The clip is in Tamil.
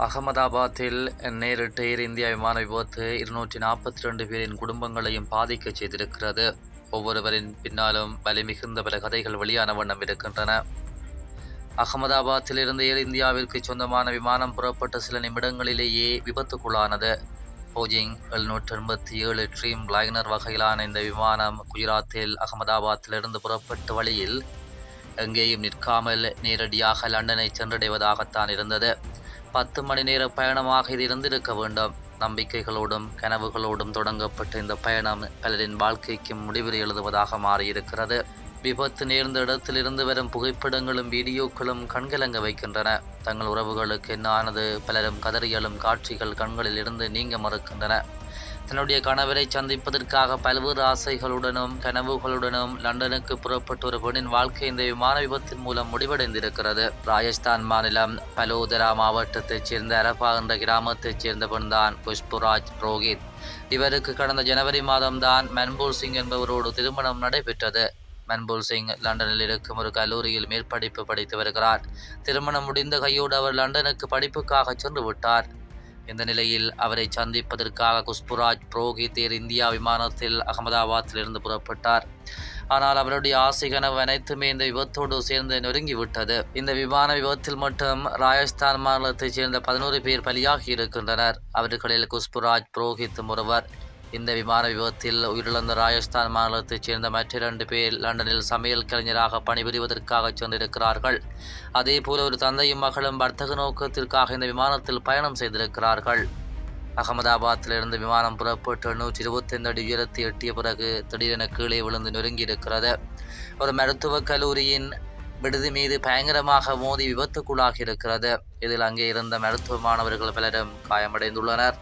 அகமதாபாத்தில் நேரிட்ட ஏர் இந்தியா விமான விபத்து இருநூற்றி நாற்பத்தி ரெண்டு பேரின் குடும்பங்களையும் பாதிக்கச் செய்திருக்கிறது. ஒவ்வொருவரின் பின்னாலும் வலி மிகுந்த பல கதைகள் வெளியான வண்ணம் இருக்கின்றன. அகமதாபாத்தில் இருந்து ஏர் இந்தியாவிற்கு சொந்தமான விமானம் புறப்பட்ட சில நிமிடங்களிலேயே விபத்துக்குள்ளானது. போஜிங் எழுநூற்றி எண்பத்தி ஏழு ட்ரீம் லைனர் வகையிலான இந்த விமானம் குஜராத்தில் அகமதாபாத்திலிருந்து புறப்பட்ட வழியில் எங்கேயும் நிற்காமல் நேரடியாக லண்டனை சென்றடைவதாகத்தான் இருந்தது. பத்து மணி நேர பயணமாக இது இருந்திருக்க வேண்டும். நம்பிக்கைகளோடும் கனவுகளோடும் தொடங்கப்பட்ட இந்த பயணம் பலரின் வாழ்க்கைக்கும் முடிவில் எழுதுவதாக மாறியிருக்கிறது. விபத்து நேர்ந்த இடத்திலிருந்து வரும் புகைப்படங்களும் வீடியோக்களும் கண்கலங்க வைக்கின்றன. தங்கள் உறவுகளுக்கு என்ன ஆனது பலரும் கதறியலும் காட்சிகள் கண்களில் இருந்து நீங்க மறுக்கின்றன. தன்னுடைய கணவரை சந்திப்பதற்காக பல்வேறு ஆசைகளுடனும் கனவுகளுடனும் லண்டனுக்கு புறப்பட்ட ஒரு பெண்ணின் வாழ்க்கை இந்த விமான விபத்தின் மூலம் முடிவடைந்திருக்கிறது. ராஜஸ்தான் மாநிலம் பலோதரா மாவட்டத்தைச் சேர்ந்த அரபா என்ற கிராமத்தைச் சேர்ந்த பெண்தான் புஷ்புராஜ் ரோஹித் இவருக்கு கடந்த ஜனவரி மாதம்தான் மன்பூர் சிங் என்பவரோடு திருமணம் நடைபெற்றது. மன்பூல் சிங் லண்டனில் இருக்கும் ஒரு கல்லூரியில் மேற்படிப்பு படித்து வருகிறார். திருமணம் முடிந்த கையோடு அவர் லண்டனுக்கு படிப்புக்காக சென்று விட்டார். இந்த நிலையில் அவரை சந்திப்பதற்காக குஷ்புராஜ் புரோஹித் ஏர் இந்தியா விமானத்தில் அகமதாபாத்திலிருந்து புறப்பட்டார். ஆனால் அவருடைய ஆசை கனவு அனைத்துமே இந்த விபத்தோடு சேர்ந்து நொறுங்கிவிட்டது இந்த விமான விபத்தில் மட்டும் ராஜஸ்தான் மாநிலத்தைச் சேர்ந்த பதினோரு பேர் பலியாகி இருக்கின்றனர். அவர்களில் குஷ்புராஜ் புரோஹித் ஒருவர் இந்த விமான விபத்தில் உயிரிழந்த ராஜஸ்தான் மாநிலத்தைச் சேர்ந்த மற்ற இரண்டு பேர் லண்டனில் சமையல் கலைஞராக பணிபுரிவதற்காக சென்றிருக்கிறார்கள். அதேபோல் ஒரு தந்தையும் மகளும் வர்த்தக நோக்கத்திற்காக இந்த விமானத்தில் பயணம் செய்திருக்கிறார்கள். அகமதாபாத்திலிருந்து விமானம் புறப்பட்டு நூற்றி இருபத்தைந்து அடி உயரத்தை எட்டிய பிறகு திடீரென கீழே விழுந்து நொறுங்கியிருக்கிறது. ஒரு மருத்துவக் கல்லூரியின் விடுதி மீது பயங்கரமாக மோதி விபத்துக்குள்ளாகி இருக்கிறது இதில் அங்கே இருந்த மருத்துவ மாணவர்கள் பலரும் காயமடைந்துள்ளனர்.